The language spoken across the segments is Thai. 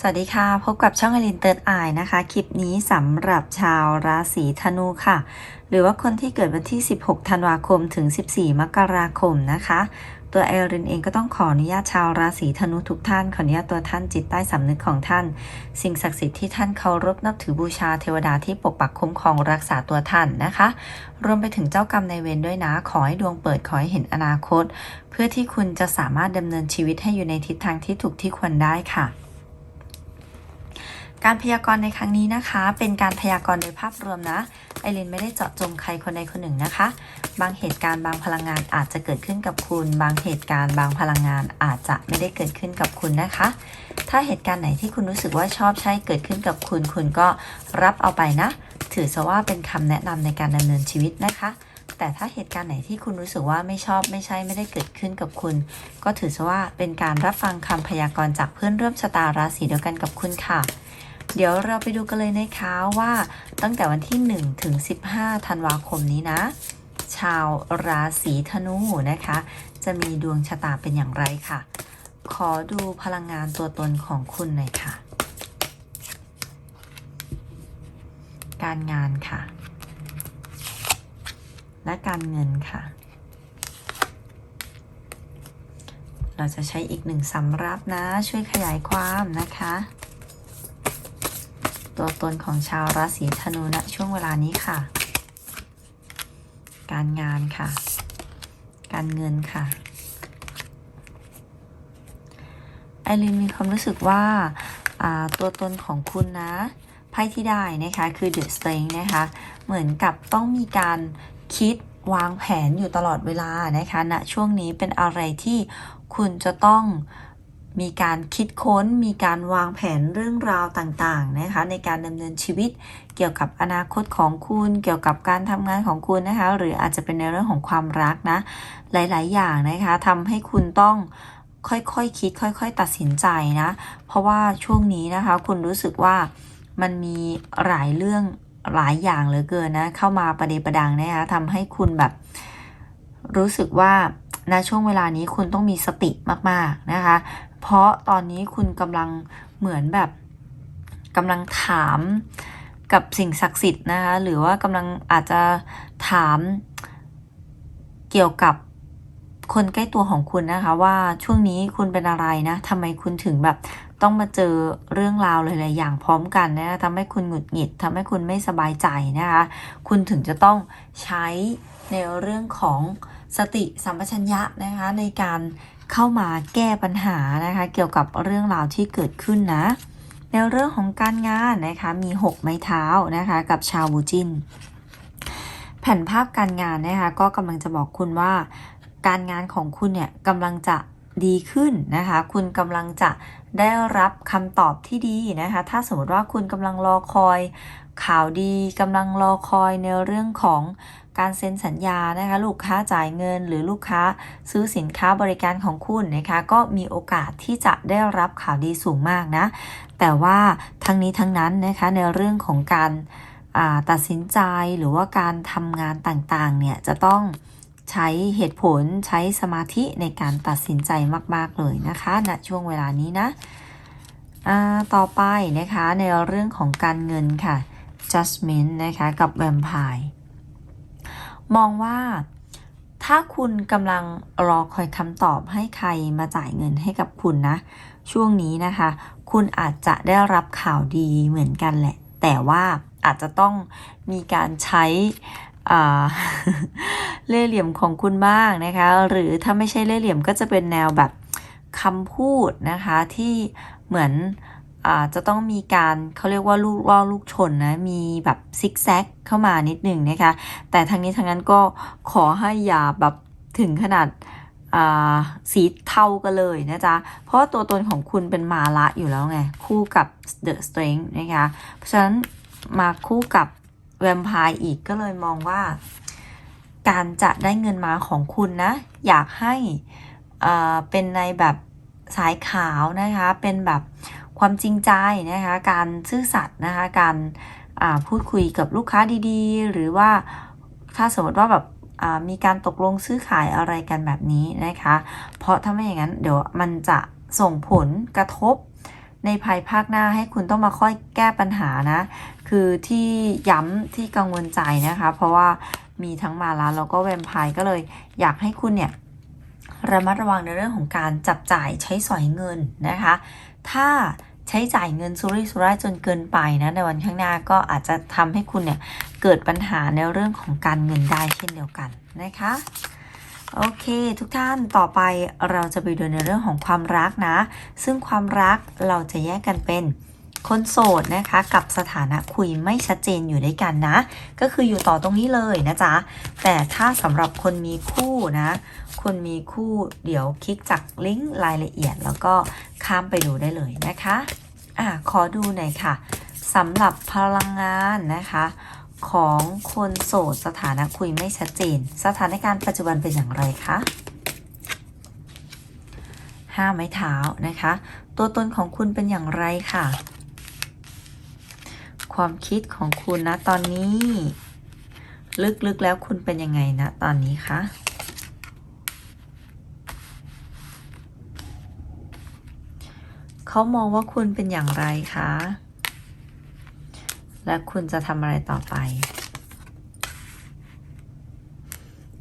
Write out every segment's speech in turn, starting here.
สวัสดีค่ะ พบกับช่องอลินเติร์ดอายนะคะ คลิปนี้สำหรับชาวราศีธนูค่ะ หรือว่าคนที่เกิดวันที่ 16 ธันวาคมถึง 14 มกราคมนะคะ ตัวเอรินเองก็ต้องขออนุญาตชาวราศีธนูทุกท่าน ขออนุญาตตัวท่านจิตใต้สำนึกของท่าน สิ่งศักดิ์สิทธิ์ที่ท่านเคารพนับถือบูชาเทวดาที่ปกปักคุ้มครองรักษาตัวท่านนะคะ รวมไปถึงเจ้ากรรมในายเวรด้วยนะ ขอให้ดวงเปิดขอให้เห็นอนาคต เพื่อที่คุณจะสามารถดำเนินชีวิตให้อยู่ในทิศทางที่ถูกที่ควรได้ค่ะ การพยากรณ์ในครั้งนี้นะคะ เป็นการพยากรณ์โดยภาพรวมนะ ไอรินไม่ได้เจาะจงใครคนใดคนหนึ่งนะคะ บางเหตุการณ์บางพลังงานอาจจะเกิดขึ้นกับคุณ บางเหตุการณ์บางพลังงานอาจจะไม่ได้เกิดขึ้นกับคุณนะคะ ถ้าเหตุการณ์ไหนที่คุณรู้สึกว่าชอบใช่เกิดขึ้นกับคุณ คุณก็รับเอาไปนะ ถือซะว่าเป็นคำแนะนำในการดำเนินชีวิตนะคะแต่ถ้าเหตุการณ์ไหนที่คุณรู้สึกว่าไม่ชอบไม่ใช่ไม่ได้เกิดขึ้นกับคุณ ก็ถือซะว่าเป็นการรับฟังคำพยากรณ์จากเพื่อนร่วมชะตาราศีเดียวกันกับคุณค่ะ เดี๋ยวเราไปดูกันเลยนะคะว่าตั้งแต่วันที่ 1 ถึง 15 ธันวาคมนี้นะ ชาวราศีธนูนะคะ จะมีดวงชะตาเป็นอย่างไรค่ะ ขอดูพลังงานตัวตนของคุณหน่อยค่ะ การงานค่ะ และการเงินค่ะ เราจะใช้อีกหนึ่งสำรับนะ ช่วยขยายความนะคะ ตัวตนของชาวราศีธนูณช่วงเวลานี้ค่ะ การงานค่ะ การเงินค่ะไอรินมีความรู้สึกว่าาตัวตนของคุณนะไพ่ที่ได้นะคะคือ The Strength นะคะ เหมือนกับต้องมีการคิดวางแผนอยู่ตลอดเวลานะคะณนะช่วงนี้เป็นอะไรที่คุณจะต้อง มีการคิดค้น มีการวางแผนเรื่องราวต่างๆนะคะ ในการดำเนินชีวิตเกี่ยวกับอนาคตของคุณ เกี่ยวกับการทำงานของคุณนะคะ หรืออาจจะเป็นในเรื่องของความรักนะ หลายๆ อย่างนะคะทำให้คุณต้องค่อยๆคคิด ค่อย ๆ ตัดสินใจนะ เพราะว่าช่วงนี้นะคะ คุณรู้สึกว่ามันมีหลายเรื่องหลายอย่างเหลือเกินนะเข้ามาประเดประดังนะคะทำให้คุณแบบ รู้สึกว่าณช่วงเวลานี้คุณต้องมีสติมากๆนะคะ เพราะตอนนี้คุณกำลังเหมือนแบบกำลังถามกับสิ่งศักดิ์สิทธิ์นะคะ หรือว่ากำลังอาจจะถามเกี่ยวกับคนใกล้ตัวของคุณนะคะ ว่าช่วงนี้คุณเป็นอะไรนะทำไมคุณถึงแบบต้องมาเจอเรื่องราวหลายๆอย่างพร้อมกันนะคะทำให้คุณหงุดหงิดทำให้คุณไม่สบายใจนะคะ คุณถึงจะต้องใช้ในเรื่องของสติสัมปชัญญะนะคะในการ เข้ามาแก้ปัญหานะคะ เกี่ยวกับเรื่องราวที่เกิดขึ้นนะ ในเรื่องของการงานนะคะมี 6 ไม้เท้านะคะกับชาวบูจิน แผ่นภาพการงานนะคะก็กำลังจะบอกคุณว่า การงานของคุณเนี่ยกำลังจะดีขึ้นนะคะ คุณกำลังจะได้รับคำตอบที่ดีนะคะ ถ้าสมมติว่าคุณกำลังรอคอยข่าวดีกำลังรอคอยในเรื่องของ การเซ็นสัญญานะคะลูกค้าจ่ายเงิน หรือลูกค้าซื้อสินค้าบริการของคุณนะคะก็มีโอกาสที่จะได้รับข่าวดีสูงมากนะ แต่ว่าทั้งนี้ทั้งนั้นนะคะในเรื่องของการตัดสินใจหรือว่าการทำงานต่างๆเนี่ยจะต้องใช้เหตุผลใช้สมาธิในการตัดสินใจมาก ๆ เลยนะคะณนะช่วงเวลานี้นะต่อไปนะคะในเรื่องของการเงินค่ะ judgment นะคะกับ vampire มองว่าถ้าคุณกำลังรอคอยคำตอบให้ใครมาจ่ายเงินให้กับคุณนะ ช่วงนี้นะคะ คุณอาจจะได้รับข่าวดีเหมือนกันแหละ แต่ว่าอาจจะต้องมีการใช้เล่ห์เหลี่ยมของคุณบ้างนะคะ หรือถ้าไม่ใช่เล่ห์เหลี่ยมก็จะเป็นแนวแบบคำพูดนะคะที่เหมือน จะต้องมีการเขาเรียกว่าลูกล่อลูกชนนะมีแบบซิกแซกเข้ามานิดหนึ่งนะคะ แต่ทั้งนี้ทั้งนั้นก็ขอให้อย่าแบบถึงขนาดสีเทากันเลยนะจ๊ะ เพราะตัวตนของคุณเป็นมาละอยู่แล้วไง คู่กับ The Strength นะคะ เพราะฉะนั้นมาคู่กับแวมไพร์อีกก็เลยมองว่า การจะได้เงินมาของคุณนะ อยากให้เป็นในแบบสายขาวนะคะ เป็นแบบ ความจริงใจนะคะการซื่อสัตย์นะคะการพูดคุยกับลูกค้าดีๆ หรือว่าถ้าสมมติว่าแบบมีการตกลงซื้อขายอะไรกันแบบนี้นะคะ เพราะถ้าไม่อย่างนั้นเดี๋ยวมันจะส่งผลกระทบในภายภาคหน้าให้คุณต้องมาค่อยแก้ปัญหานะ คือที่ย้ำที่กังวลใจนะคะ เพราะว่ามีทั้งมาลาแล้วก็แวมไพร์ก็เลยอยากให้คุณเนี่ยระมัดระวังในเรื่องของการจับจ่ายใช้สอยเงินนะคะ ถ้าใช้จ่ายเงินสุริสุร่ายจนเกินไปนะในวันข้างหน้าก็อาจจะทำให้คุณเนี่ยเกิดปัญหาในเรื่องของการเงินได้เช่นเดียวกันนะคะโอเคทุกท่านต่อไปเราจะไปดูในเรื่องของความรักนะ ซึ่งความรักเราจะแยกกันเป็น คนโสดนะคะกับสถานะคุยไม่ชัดเจนอยู่ด้วยกันนะ ก็คืออยู่ต่อตรงนี้เลยนะจ๊ะ แต่ถ้าสำหรับคนมีคู่นะคนมีคู่เดี๋ยวคลิกจากลิงก์รายละเอียด แล้วก็ข้ามไปดูได้เลยนะคะอะขอดูหน่อยค่ะสำหรับพลังงานนะคะของคนโสดสถานะคุยไม่ชัดเจน สถานการณ์ปัจจุบันเป็นอย่างไรคะห้าไม้เท้านะคะ ตัวตนของคุณเป็นอย่างไรค่ะ ความคิดของคุณนะตอนนี้ ลึกๆแล้วคุณเป็นยังไงนะตอนนี้คะเขามองว่าคุณเป็นอย่างไรคะ และคุณจะทำอะไรต่อไป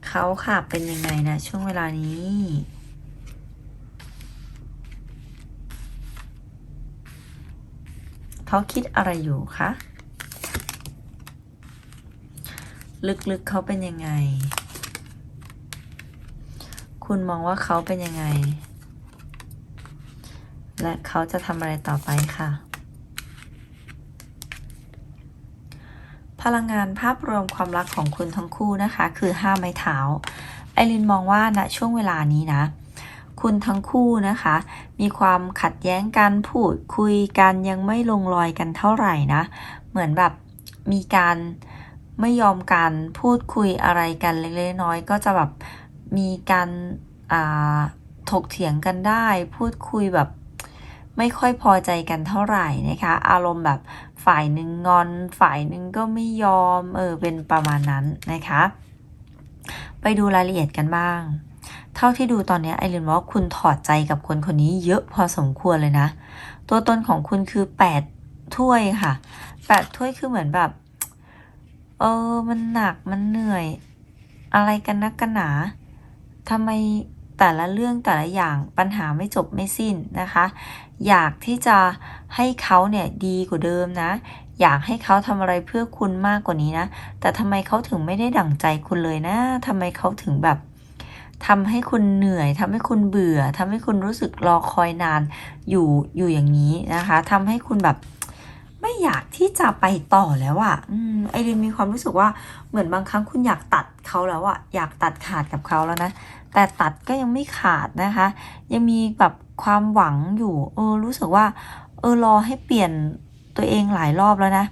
เขาค่ะเป็นยังไงนะช่วงเวลานี้ เขาคิดอะไรอยู่คะลึกๆเขาเป็นยังไง คุณมองว่าเขาเป็นยังไง และเขาจะทำอะไรต่อไปค่ะ พลังงานภาพรวมความรักของคุณทั้งคู่นะคะ คือห้าไม้เท้า ไอรินมองว่าณช่วงเวลานี้นะ คุณทั้งคู่นะคะ มีความขัดแย้งกันพูดคุยกันยังไม่ลงรอยกันเท่าไหร่นะ เหมือนแบบมีการไม่ยอมกันพูดคุยอะไรกันเล็กๆน้อยก็จะแบบมีการถกเถียงกันได้ พูดคุยแบบไม่ค่อยพอใจกันเท่าไหร่นะคะ อารมณ์แบบฝ่ายหนึ่งงอนฝ่ายหนึ่งก็ไม่ยอมเออเป็นประมาณนั้นนะคะ ไปดูรายละเอียดกันบ้าง เท่าที่ดูตอนนี้ไอรินว่าคุณถอดใจกับคนคนนี้เยอะพอสมควรเลยนะ ตัวตนของคุณคือ8ถ้วยค่ะ8ถ้วยคือเหมือนแบบ เออ มันหนักมันเหนื่อย อะไรกันนักกันหนาทำไมแต่ละเรื่องแต่ละอย่างปัญหาไม่จบไม่สิ้นนะคะ อยากที่จะให้เขาเนี่ยดีกว่าเดิมนะ อยากให้เขาทำอะไรเพื่อคุณมากกว่านี้นะ แต่ทำไมเขาถึงไม่ได้ดั่งใจคุณเลยนะทำไมเขาถึงแบบ ทำให้คุณเหนื่อยทำให้คุณเบื่อทำให้คุณรู้สึกรอคอยนานอยู่อยู่อย่างนี้นะคะทำให้คุณแบบไม่อยากที่จะไปต่อแล้วอะ่ะอืมไอรินมีความรู้สึกว่าเหมือนบางครั้งคุณอยากตัดเขาแล้วอะอยากตัดขาดกับเขาแล้วนะแต่ตัดก็ยังไม่ขาดนะคะ ยังมีแบบความหวังอยู่ เออรู้สึกว่า เออรอให้เปลี่ยนตัวเองหลายรอบแล้วนะ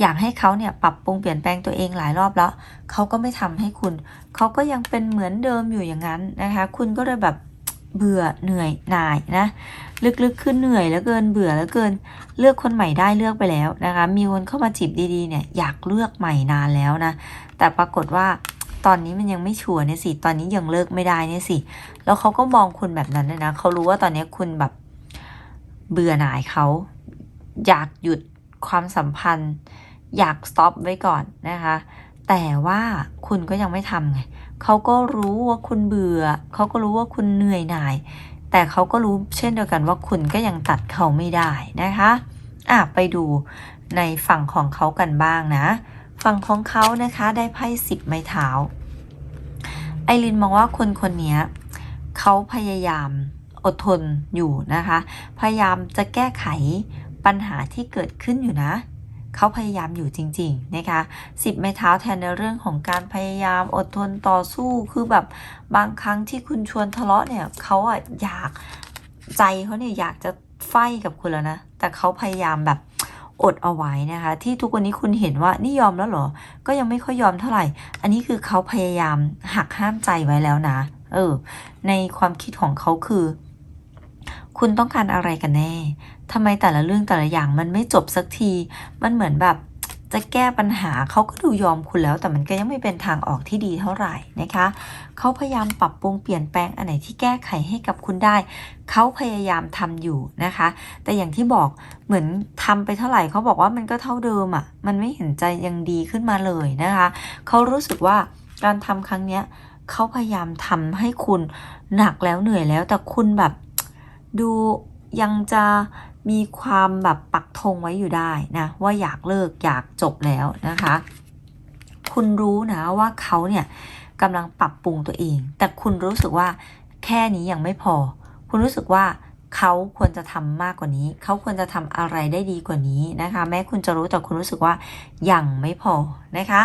อยากให้เขาเนี่ยปรับปรุงเปลี่ยนแปลงตัวเองหลายรอบแล้วเขาก็ไม่ทำให้คุณ เขาก็ยังเป็นเหมือนเดิมอยู่อย่างนั้นนะคะ คุณก็เลยแบบเบื่อเหนื่อยหน่ายนะ ลึกๆขึ้นเหนื่อยแล้วเกินเบื่อแล้วเกิน เลือกคนใหม่ได้เลือกไปแล้วนะคะ มีคนเข้ามาจีบดีๆเนี่ยอยากเลือกใหม่นานแล้วนะ แต่ปรากฏว่าตอนนี้มันยังไม่ชัวร์เนี่ยสิ ตอนนี้ยังเลิกไม่ได้เนี่ยสิ แล้วเขาก็มองคุณแบบนั้นเลยนะ เขารู้ว่าตอนนี้คุณแบบเบื่อหน่ายเขา อยากหยุดความสัมพันธ์ อยากสต็อปไว้ก่อนนะคะ แต่ว่าคุณก็ยังไม่ทำไงเขาก็รู้ว่าคุณเบื่อ เขาก็รู้ว่าคุณเหนื่อยหน่าย แต่เขาก็รู้เช่นเดียวกันว่าคุณก็ยังตัดเขาไม่ได้นะคะอะไปดูในฝั่งของเขากันบ้างนะ ฝั่งของเขานะคะได้ไพ่สิบไม้เท้า ไอรินมองว่าคนคนนี้เขาพยายามอดทนอยู่นะคะ พยายามจะแก้ไขปัญหาที่เกิดขึ้นอยู่นะ เขาพยายามอยู่จริงๆนะคะสิบไม้เท้าแทนในเรื่องของการพยายามอดทนต่อสู้คือแบบบางครั้งที่คุณชวนทะเลาะเนี่ยเขาอะอยากใจเขาเนี่ยอยากจะไฟกับคุณแล้วนะ แต่เขาพยายามแบบอดเอาไว้นะคะ ที่ทุกวันนี้คุณเห็นว่านี่ยอมแล้วเหรอ ก็ยังไม่ค่อยยอมเท่าไหร่ อันนี้คือเขาพยายามหักห้ามใจไว้แล้วนะ เออ ในความคิดของเขาคือ คุณต้องการอะไรกันแน่ทำไมแต่ละเรื่องแต่ละอย่างมันไม่จบสักที มันเหมือนแบบจะแก้ปัญหาเขาก็ดูยอมคุณแล้ว แต่มันก็ยังไม่เป็นทางออกที่ดีเท่าไหร่นะคะเขาพยายามปรับปรุงเปลี่ยนแปลงอันไหนที่แก้ไขให้กับคุณได้เขาพยายามทำอยู่นะคะ แต่อย่างที่บอกเหมือนทำไปเท่าไหร่เขาบอกว่ามันก็เท่าเดิมอะ่ะมันไม่เห็นใจยังดีขึ้นมาเลยนะคะเขารู้สึกว่าการทำครั้งเนี้ยเขาพยายามทำให้คุณหนักแล้วเหนื่อยแล้วแต่คุณแบบ ดูยังจะมีความแบบปักธงไว้อยู่ได้นะ ว่าอยากเลิกอยากจบแล้วนะคะ คุณรู้นะว่าเขาเนี่ยกำลังปรับปรุงตัวเอง แต่คุณรู้สึกว่าแค่นี้ยังไม่พอ คุณรู้สึกว่าเขาควรจะทำมากกว่านี้ เขาควรจะทำอะไรได้ดีกว่านี้นะคะ แม้คุณจะรู้แต่คุณรู้สึกว่ายังไม่พอนะคะ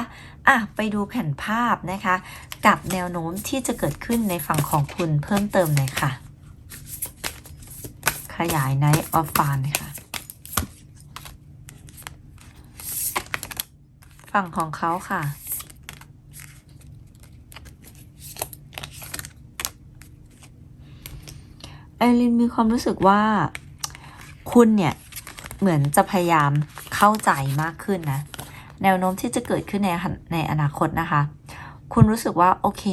อะไปดูแผ่นภาพนะคะ กับแนวโน้มที่จะเกิดขึ้นในฝั่งของคุณเพิ่มเติมหน่อยค่ะ ขยาย Night of Fun ค่ะ ฝั่งของเขาค่ะ ไอรินมีความรู้สึกว่า คุณเนี่ย เหมือนจะพยายามเข้าใจมากขึ้นนะ แนวโน้มที่จะเกิดขึ้นในในอนาคตนะคะ คุณรู้สึกว่า โอเค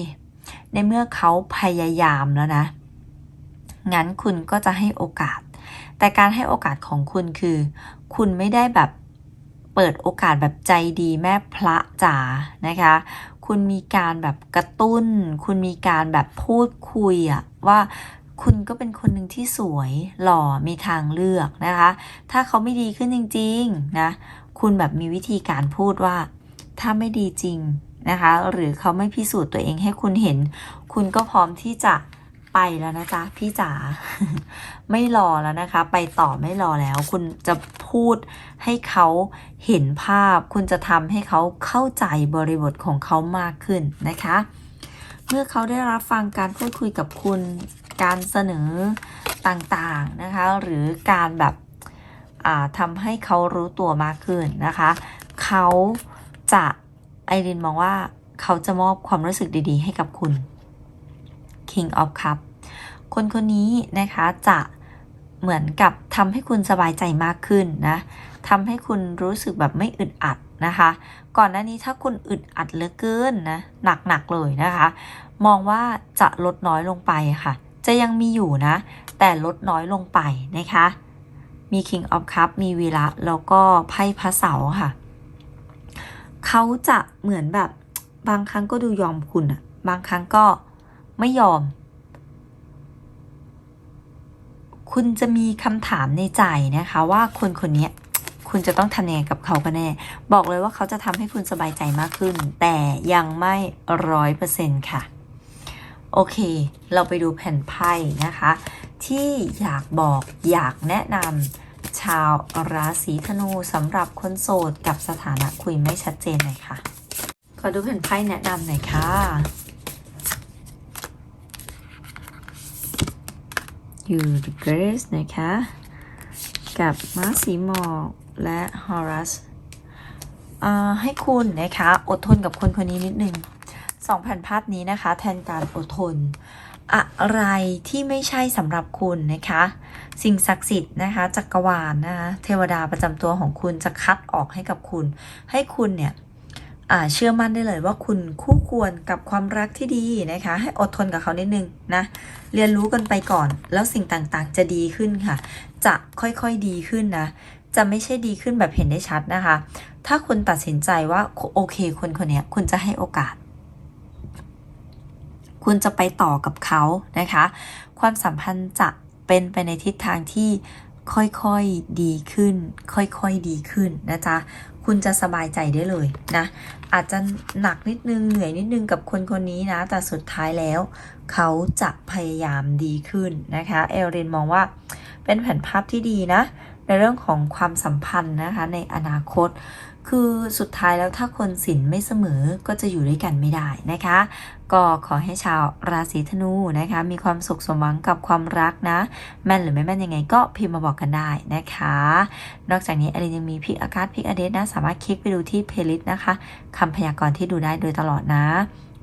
ในเมื่อเขาพยายามแล้วนะ งั้นคุณก็จะให้โอกาส แต่การให้โอกาสของคุณคือ คุณไม่ได้แบบเปิดโอกาสแบบใจดีแม่พระจ๋านะคะ คุณมีการแบบกระตุ้น คุณมีการแบบพูดคุยอะว่าคุณก็เป็นคนหนึ่งที่สวยหล่อมีทางเลือกนะคะ ถ้าเขาไม่ดีขึ้นจริงๆนะ คุณแบบมีวิธีการพูดว่า ถ้าไม่ดีจริงนะคะ หรือเขาไม่พิสูจน์ตัวเองให้คุณเห็น คุณก็พร้อมที่จะ ไปแล้วนะจ๊ะพี่จ๋าไม่รอแล้วนะคะ ไปต่อไม่รอแล้ว คุณจะพูดให้เขาเห็นภาพ คุณจะทำให้เขาเข้าใจบริบทของเขามากขึ้นนะคะ เมื่อเขาได้รับฟังการพูดคุยกับคุณการเสนอต่างๆนะคะ หรือการแบบทำให้เขารู้ตัวมากขึ้นนะคะ เขาจะไอรินมองว่าเขาจะมอบความรู้สึกดีๆ ให้กับคุณ King of Cup คนคนนี้นะคะจะเหมือนกับทำให้คุณสบายใจมากขึ้นนะทำให้คุณรู้สึกแบบไม่อึดอัดนะคะ ก่อนหน้านี้ถ้าคุณอึดอัดเหลือเกินนะหนักๆเลยนะคะ มองว่าจะลดน้อยลงไปค่ะ จะยังมีอยู่นะ แต่ลดน้อยลงไปนะคะ มี King of Cup มีวีระแล้วก็ไพ่พระเสาค่ะ เขาจะเหมือนแบบบางครั้งก็ดูยอมคุณอะบางครั้งก็ ไม่ยอม คุณจะมีคำถามในใจนะคะ ว่าคนคนนี้คุณจะต้องทำยังไงกับเขากันแน่ บอกเลยว่าเขาจะทำให้คุณสบายใจมากขึ้น แต่ยังไม่ร้อยเปอร์เซ็นต์ค่ะ โอเค เราไปดูแผ่นไพ่นะคะ ที่อยากบอกอยากแนะนำชาวราศีธนูสำหรับคนโสดกับสถานะคุยไม่ชัดเจนหน่อยค่ะ ขอดูแผ่นไพ่แนะนำหน่อยค่ะ ยูริเกรสนะคะ กับม้าสีหมอกและฮอรัสให้คุณนะคะอดทนกับคนคนนี้นิดนึงสองแผ่นภาพนี้นะคะ แทนการอดทน อะไรที่ไม่ใช่สำหรับคุณนะคะ สิ่งศักดิ์สิทธิ์นะคะจักรวาลนะคะเทวดาประจำตัวของคุณจะคัดออกให้กับคุณ ให้คุณเนี่ย เชื่อมั่นได้เลยว่าคุณคู่ควรกับความรักที่ดีนะคะ ให้อดทนกับเขานิดนึงนะเรียนรู้กันไปก่อน แล้วสิ่งต่างๆ จะดีขึ้นค่ะ จะค่อยๆดีขึ้นนะจะไม่ใช่ดีขึ้นแบบเห็นได้ชัดนะคะ ถ้าคุณตัดสินใจว่าโอเคคนคนนี้คุณจะให้โอกาส คุณจะไปต่อกับเขานะคะ ความสัมพันธ์จะเป็นไปในทิศทางที่ค่อยๆดีขึ้น ค่อยๆดีขึ้นนะจ๊ะ คุณจะสบายใจได้เลยนะ อาจจะหนักนิดนึงเหนื่อยนิดนึงกับคนคนนี้นะ แต่สุดท้ายแล้ว เขาจะพยายามดีขึ้นนะคะ เอลเรนมองว่าเป็นแผนภาพที่ดีนะ ในเรื่องของความสัมพันธ์นะคะในอนาคต คือสุดท้ายแล้วถ้าคนสินไม่เสมอก็จะอยู่ด้วยกันไม่ได้นะคะ ก็ขอให้ชาวราศีธนูนะคะ มีความสุขสมหวังกับความรักนะ แม่นหรือไม่แม่นยังไงก็พิมพ์มาบอกกันได้นะคะ นอกจากนี้อลินยังมีพิกอากาศพิกอเดสนะ สามารถคลิกไปดูที่เพลย์ลิสต์นะคะคำพยากรณ์ที่ดูได้โดยตลอดนะ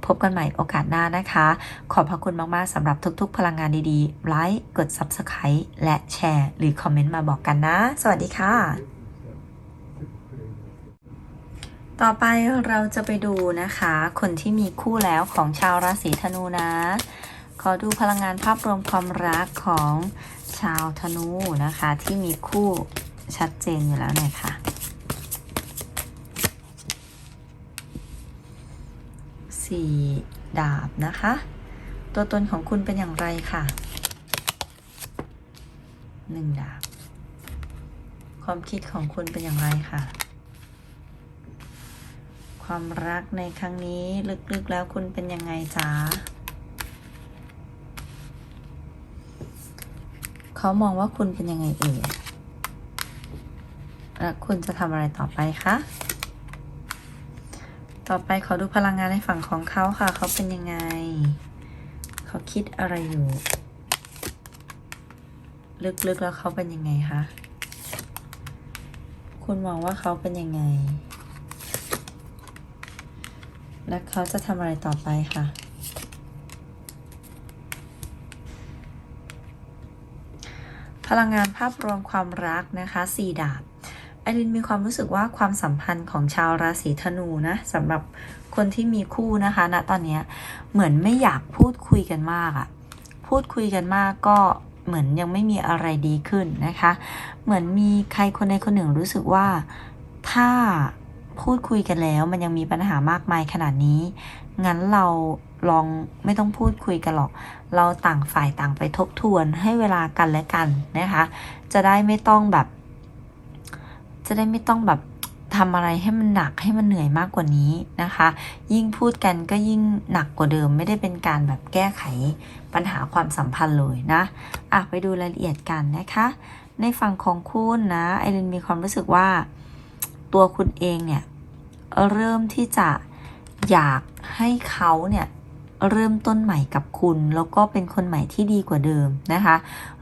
พบกันใหม่โอกาสหน้านะคะ ขอบพระคุณมาก ๆ สำหรับทุก ๆ พลังงานดี ๆ ไลค์ กด Subscribe และแชร์ หรือคอมเมนต์มาบอกกันนะ สวัสดีค่ะ ต่อไปเราจะไปดูนะคะ คนที่มีคู่แล้วของชาวราศีธนูนะ ขอดูพลังงานภาพรวมความรักของชาวธนูนะคะ ที่มีคู่ชัดเจนอยู่แล้วหน่อยค่ะสี่ดาบนะคะ ตัวตนของคุณเป็นอย่างไรค่ะหนึ่งดาบ ความคิดของคุณเป็นอย่างไรค่ะ ความรักในครั้งนี้ลึกๆแล้วคุณเป็นยังไงจ๊ะเขามองว่าคุณเป็นยังไงเอ่ยและคุณจะทำอะไรต่อไปคะ ต่อไปขอดูพลังงานในฝั่งของเขาค่ะ เขาเป็นยังไง เขาคิดอะไรอยู่ ลึกๆแล้วเขาเป็นยังไงคะ คุณมองว่าเขาเป็นยังไง และเขาจะทำอะไรต่อไปค่ะ พลังงานภาพรวมความรักนะคะสี่ดาบไอรินมีความรู้สึกว่าความสัมพันธ์ของชาวราศีธนูนะสำหรับคนที่มีคู่นะคะณตอนนี้เหมือนไม่อยากพูดคุยกันมากอะพูดคุยกันมากก็เหมือนยังไม่มีอะไรดีขึ้นนะคะ เหมือนมีใครคนใดคนหนึ่งรู้สึกว่าถ้า พูดคุยกันแล้ว มันยังมีปัญหามากมายขนาดนี้ งั้นเราลองไม่ต้องพูดคุยกันหรอก เราต่างฝ่ายต่างไปทบทวนให้เวลากันและกันนะคะ จะได้ไม่ต้องแบบ จะได้ไม่ต้องแบบทำอะไรให้มันหนักให้มันเหนื่อยมากกว่านี้นะคะ ยิ่งพูดกันก็ยิ่งหนักกว่าเดิม ไม่ได้เป็นการแบบแก้ไขปัญหาความสัมพันธ์เลยนะอะไปดูรายละเอียดกันนะคะ ในฝั่งของคุณนะไอรินมีความรู้สึกว่า ตัวคุณเองเนี่ยเริ่มที่จะอยากให้เขาเนี่ยเริ่มต้นใหม่กับคุณ แล้วก็เป็นคนใหม่ที่ดีกว่าเดิมนะคะ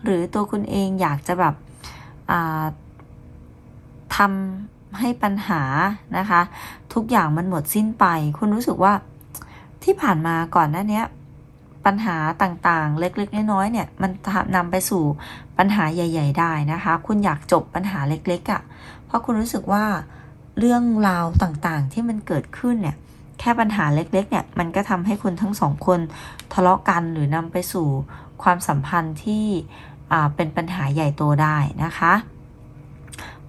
หรือตัวคุณเองอยากจะแบบทำให้ปัญหานะคะ ทุกอย่างมันหมดสิ้นไป คุณรู้สึกว่าที่ผ่านมาก่อนหน้านี้ปัญหาต่างๆ เล็กๆ น้อยๆเนี่ยมันนำไปสู่ปัญหาใหญ่ ๆ ได้นะคะ คุณอยากจบปัญหาเล็กๆอะ่ะเพราะคุณรู้สึกว่า เรื่องราวต่างๆ ที่มันเกิดขึ้นเนี่ยแค่ปัญหาเล็กๆเนี่ยมันก็ทำให้คุณทั้งสองคนทะเลาะกันหรือนำไปสู่ความสัมพันธ์ที่เป็นปัญหาใหญ่โตได้นะคะ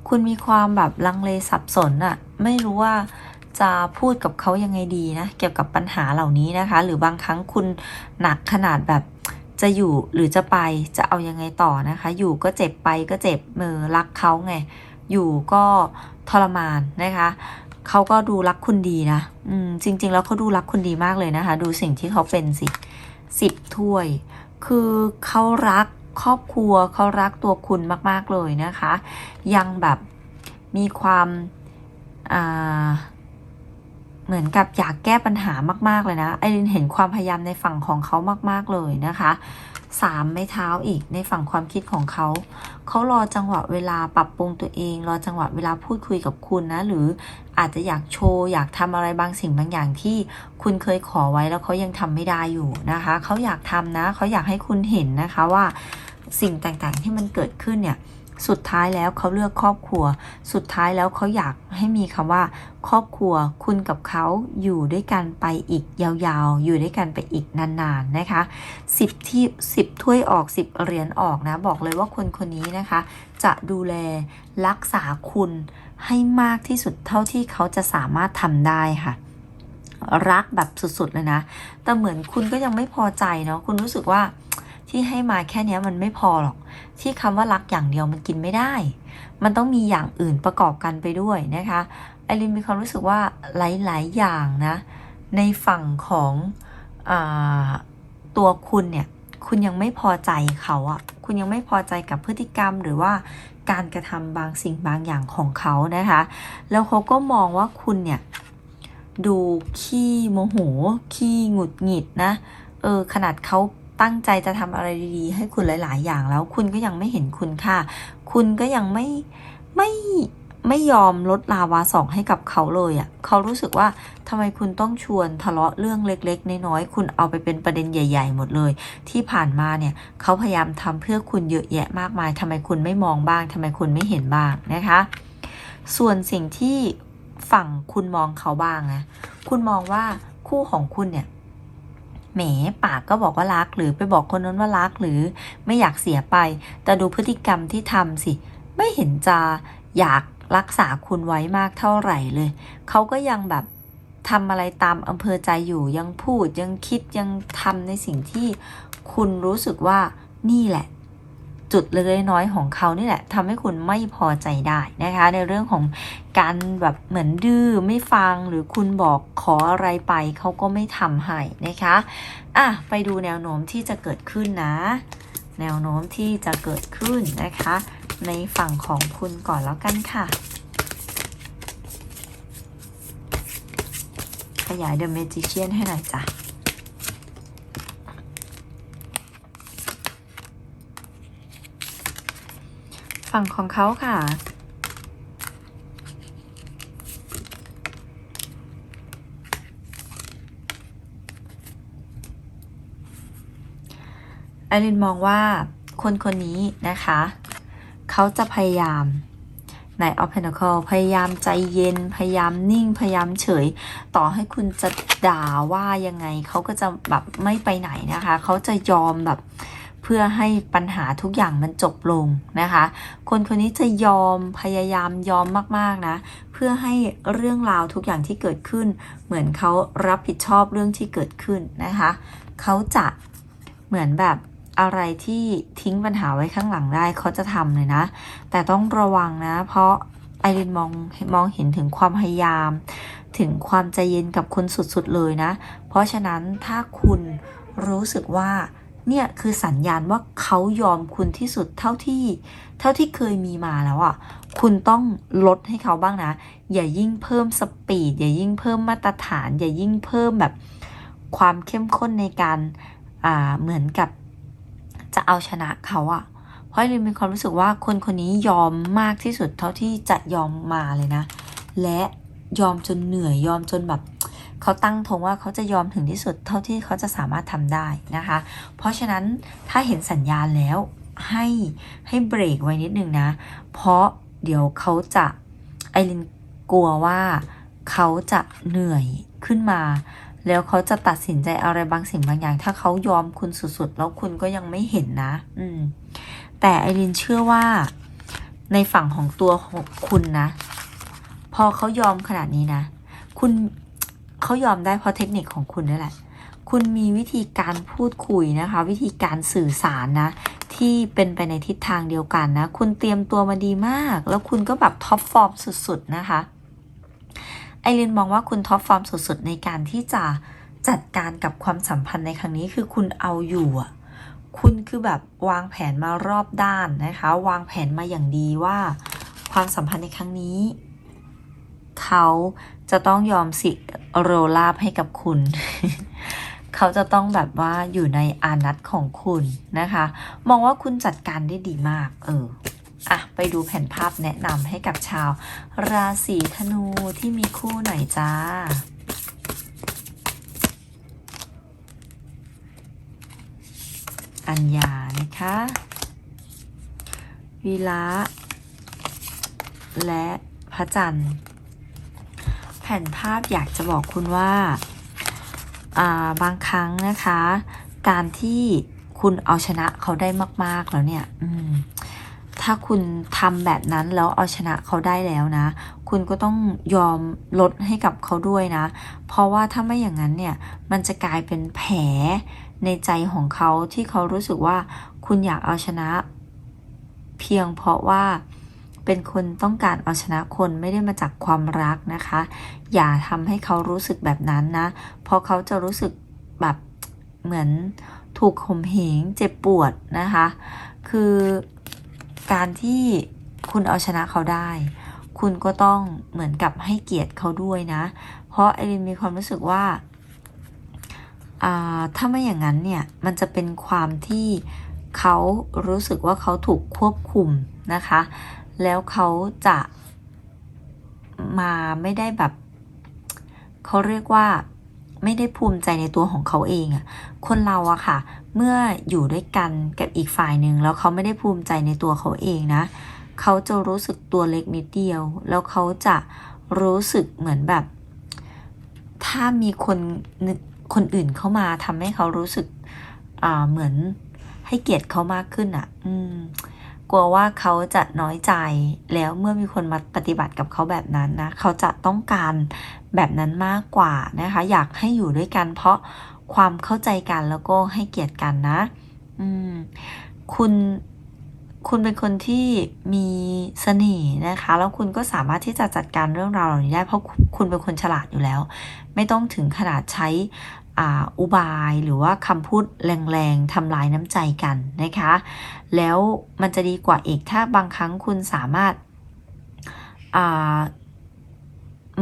คุณมีความแบบลังเลสับสนอะไม่รู้ว่าจะพูดกับเขายังไงดีนะ เกี่ยวกับปัญหาเหล่านี้นะคะ หรือบางครั้งคุณหนักขนาดแบบจะอยู่หรือจะไปจะเอายังไงต่อนะคะ อยู่ก็เจ็บไปก็เจ็บมือรักเขาไง อยู่ก็ทรมานนะคะเขาก็ดูรักคุณดีนะ อืมจริง ๆ แล้วเขาดูรักคุณดีมากเลยนะคะ ดูสิ่งที่เขาเป็นสิสิบถ้วย คือเขารักครอบครัวเขารักตัวคุณมาก ๆ เลยนะคะ ยังแบบมีความอ่าเหมือนกับอยากแก้ปัญหามาก ๆ เลยนะไอรินเห็นความพยายามในฝั่งของเขามาก ๆ เลยนะคะ สามไม้เท้าอีกในฝั่งความคิดของเขา เขารอจังหวะเวลาปรับปรุงตัวเอง รอจังหวะเวลาพูดคุยกับคุณนะ หรืออาจจะอยากโชว์ อยากทำอะไรบางสิ่งบางอย่างที่คุณเคยขอไว้แล้วเขายังทำไม่ได้อยู่นะคะ เขาอยากทำนะ เขาอยากให้คุณเห็นนะคะว่าสิ่งต่างๆที่มันเกิดขึ้นเนี่ย สุดท้ายแล้วเขาเลือกครอบครัว สุดท้ายแล้วเขาอยากให้มีคำว่า ครอบครัวคุณกับเขาอยู่ด้วยกันไปอีกยาวๆ อยู่ด้วยกันไปอีกนานๆนะคะสิบที่สิบถ้วยออกสิบเหรียญออกนะ บอกเลยว่าคนคนนี้นะคะ จะดูแลรักษาคุณให้มากที่สุดเท่าที่เขาจะสามารถทำได้ค่ะรักแบบสุดๆเลยนะ แต่เหมือนคุณก็ยังไม่พอใจเนาะ คุณรู้สึกว่า ที่ให้มาแค่นี้มันไม่พอหรอก ที่คำว่ารักอย่างเดียวมันกินไม่ได้ มันต้องมีอย่างอื่นประกอบกันไปด้วยนะคะไอรินมีความรู้สึกว่าหลาย ๆ อย่างนะ ในฝั่งของอตัวคุณเนี่ย คุณยังไม่พอใจเขาอะคุณยังไม่พอใจกับพฤติกรรมหรือว่าการกระทำบางสิ่งบางอย่างของเขานะคะ แล้วเขาก็มองว่าคุณเนี่ยดูขี้โมโห ขี้หงุดหงิดนะ เออขนาดเขา ตั้งใจจะทำอะไรดีๆ ให้คุณหลาย ๆ อย่างแล้ว คุณก็ยังไม่เห็นคุณค่า คุณก็ยังไม่ไม่ไม่ยอมลดลาวาสองให้กับเขาเลยอะ่ะ เขารู้สึกว่าทำไมคุณต้องชวนทะเลาะเรื่องเล็ก ๆ น้อยๆ คุณเอาไปเป็นประเด็นใหญ่ ๆ หมดเลย ที่ผ่านมาเนี่ยเขาพยายามทำเพื่อคุณเยอะแยะมากมายทำไมคุณไม่มองบ้างทำไมคุณไม่เห็นบ้างนะคะ ส่วนสิ่งที่ฝั่งคุณมองเขาบ้างนะ คุณมองว่าคู่ของคุณเนี่ย แหมปากก็บอกว่ารักหรือไปบอกคนนั้นว่ารักหรือไม่อยากเสียไป แต่ดูพฤติกรรมที่ทำสิ ไม่เห็นจะอยากรักษาคุณไว้มากเท่าไหร่เลย เขาก็ยังแบบทำอะไรตามอำเภอใจอยู่ยังพูดยังคิดยังทำในสิ่งที่คุณรู้สึกว่านี่แหละ จุดเล็กๆน้อยๆของเขานี่แหละทำให้คุณไม่พอใจได้นะคะ ในเรื่องของการแบบเหมือนดื้อไม่ฟังหรือคุณบอกขออะไรไปเขาก็ไม่ทำให้นะคะอะไปดูแนวโน้มที่จะเกิดขึ้นนะ แนวโน้มที่จะเกิดขึ้นนะคะ ในฝั่งของคุณก่อนแล้วกันค่ะ ขยาย The Magician ให้หน่อยจ้ะ ฝั่งของเขาค่ะ ไอรินมองว่าคนคนนี้นะคะ เขาจะพยายามใน of Pentacle พยายามใจเย็น พยายามนิ่ง พยายามเฉย ต่อให้คุณจะด่าว่ายังไง เขาก็จะแบบไม่ไปไหนนะคะ เขาจะยอมแบบ พื่อให้ปัญหาทุกอย่างมันจบลงนะคะ คนคนนี้จะยอมพยายามยอมมากๆนะ เพื่อให้เรื่องราวทุกอย่างที่เกิดขึ้น เหมือนเขารับผิดชอบเรื่องที่เกิดขึ้นนะคะ เขาจะเหมือนแบบอะไรที่ทิ้งปัญหาไว้ข้างหลังได้เขาจะทำเลยนะ แต่ต้องระวังนะ เพราะไอรินมองมองเห็นถึงความพยายาม ถึงความใจเย็นกับคุณสุดๆเลยนะ เพราะฉะนั้นถ้าคุณรู้สึกว่า เนี่ยคือสัญญาณว่าเขายอมคุณที่สุดเท่าที่ เท่าที่เคยมีมาแล้วอะ่ะ คุณต้องลดให้เขาบ้างนะ อย่ายิ่งเพิ่มสปีด อย่ายิ่งเพิ่มมาตรฐาน อย่ายิ่งเพิ่มแบบความเข้มข้นในการอ่าเหมือนกับจะเอาชนะเขาอะเพราะลินมีความรู้สึกว่าคนคนนี้ยอมมากที่สุดเท่าที่จะยอมมาเลยนะ และยอมจนเหนื่อยยอมจนแบบ เขาตั้งธงว่าเขาจะยอมถึงที่สุดเท่าที่เขาจะสามารถทำได้นะคะ เพราะฉะนั้นถ้าเห็นสัญญาณแล้วให้ให้เบรกไว้นิดนึงนะ เพราะเดี๋ยวเขาจะไอรินกลัวว่าเขาจะเหนื่อยขึ้นมา แล้วเขาจะตัดสินใจอะไรบางสิ่งบางอย่าง ถ้าเขายอมคุณสุดๆ แล้วคุณก็ยังไม่เห็นนะ อืม แต่ไอรินเชื่อว่าในฝั่งของตัวของคุณนะ พอเขายอมขนาดนี้นะ คุณ เขายอมได้เพราะเทคนิคของคุณนี่แหละ คุณมีวิธีการพูดคุยนะคะ วิธีการสื่อสารนะ ที่เป็นไปในทิศทางเดียวกันนะ คุณเตรียมตัวมาดีมาก แล้วคุณก็แบบท็อปฟอร์มสุด ๆ นะคะ ไอรินมองว่าคุณท็อปฟอร์มสุด ๆ ในการที่จะจัดการกับความสัมพันธ์ในครั้งนี้คือคุณเอาอยู่อะคุณคือแบบวางแผนมารอบด้านนะคะ วางแผนมาอย่างดีว่า ความสัมพันธ์ในครั้งนี้ เขา จะต้องยอมสิโรลาบให้กับคุณ เขาจะต้องแบบว่าอยู่ในอานัตของคุณนะคะ มองว่าคุณจัดการได้ดีมาก เอออะ ไปดูแผนภาพแนะนำให้กับชาว ราศีธนูที่มีคู่หน่อยจ้า อัญญานะคะวิระและพระจันทร์ แผ่นภาพอยากจะบอกคุณว่าาบางครั้งนะคะ การที่คุณเอาชนะเขาได้มาก ๆ แล้วเนี่ยถ้าคุณทำแบบนั้นแล้วเอาชนะเขาได้แล้วนะ คุณก็ต้องยอมลดให้กับเขาด้วยนะ เพราะว่าถ้าไม่อย่างนั้นเนี่ย มันจะกลายเป็นแผลในใจของเขาที่เขารู้สึกว่า คุณอยากเอาชนะ เพียงเพราะว่า เป็นคนต้องการเอาชนะคนไม่ได้มาจากความรักนะคะ อย่าทำให้เขารู้สึกแบบนั้นนะ เพราะเขาจะรู้สึกแบบเหมือนถูกข่มเหงเจ็บปวดนะคะ คือการที่คุณเอาชนะเขาได้ คุณก็ต้องเหมือนกับให้เกียรติเขาด้วยนะ เพราะไอรินมีความรู้สึกว่าถ้าไม่อย่างนั้นเนี่ย มันจะเป็นความที่เขารู้สึกว่าเขาถูกควบคุมนะคะ แล้วเขาจะมาไม่ได้แบบ เขาเรียกว่าไม่ได้ภูมิใจในตัวของเขาเองอะคนเราอะค่ะ เมื่ออยู่ด้วยกันกับอีกฝ่ายหนึ่งแล้วเขาไม่ได้ภูมิใจในตัวเขาเองนะ เขาจะรู้สึกตัวเล็กนิดเดียว แล้วเขาจะรู้สึกเหมือนแบบ ถ้ามีคนคนอื่นเข้ามาทำให้เขารู้สึก อ่าเหมือนให้เกียรติเขามากขึ้นอะ อืม กลัวว่าเขาจะน้อยใจแล้วเมื่อมีคนมาปฏิบัติกับเขาแบบนั้นนะ เขาจะต้องการแบบนั้นมากกว่านะคะ อยากให้อยู่ด้วยกัน เพราะความเข้าใจกันแล้วก็ให้เกียรติกันนะ อืม คุณคุณเป็นคนที่มีเสน่ห์นะคะ แล้วคุณก็สามารถที่จะจัดการเรื่องราวเหล่านี้ได้เพราะคุณเป็นคนฉลาดอยู่แล้ว ไม่ต้องถึงขนาดใช้ อุบายหรือว่าคำพูดแรงๆทำลายน้ำใจกันนะคะ แล้วมันจะดีกว่าอีกถ้าบางครั้งคุณสามารถอา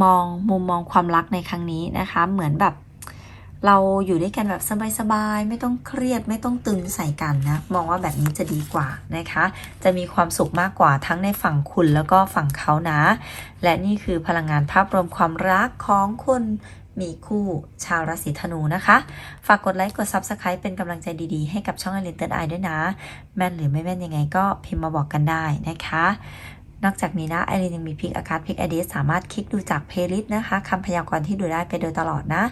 มองมุมมองความรักในครั้งนี้นะคะ เหมือนแบบเราอยู่ด้วยกันแบบสบายๆ ไม่ต้องเครียดไม่ต้องตึงใส่กันนะ มองว่าแบบนี้จะดีกว่านะคะ จะมีความสุขมากกว่าทั้งในฝั่งคุณแล้วก็ฝั่งเขานะ และนี่คือพลังงานภาพรวมความรักของคน มีคู่ชาวราศีธนูนะคะ ฝากกดไลค์กด Subscribe เป็นกำลังใจดีๆ ให้กับช่องอลินเตอร์ไอด้วยนะ แม่นหรือไม่แม่นยังไงก็พิมพ์มาบอกกันได้นะคะ นอกจากนี้นะไอรินยังมีพิกอาคาพิกไอเดียสามารถคลิกดูจากเพลย์ลิสต์นะคะคำพยากรณ์ที่ดูได้ไปโดยตลอดนะ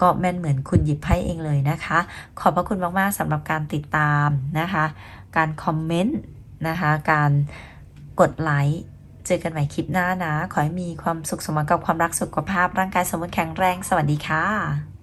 ก็แม่นเหมือนคุณหยิบไพ่เองเลยนะคะ ขอบพระคุณมาก ๆสำหรับการติดตามนะคะ การคอมเมนต์นะคะ การกดไลค์ เจอกันใหม่คลิปหน้านะ ขอให้มีความสุขสมหวังกับความรักสุขภาพร่างกายสมบูรณ์แข็งแรง สวัสดีค่ะ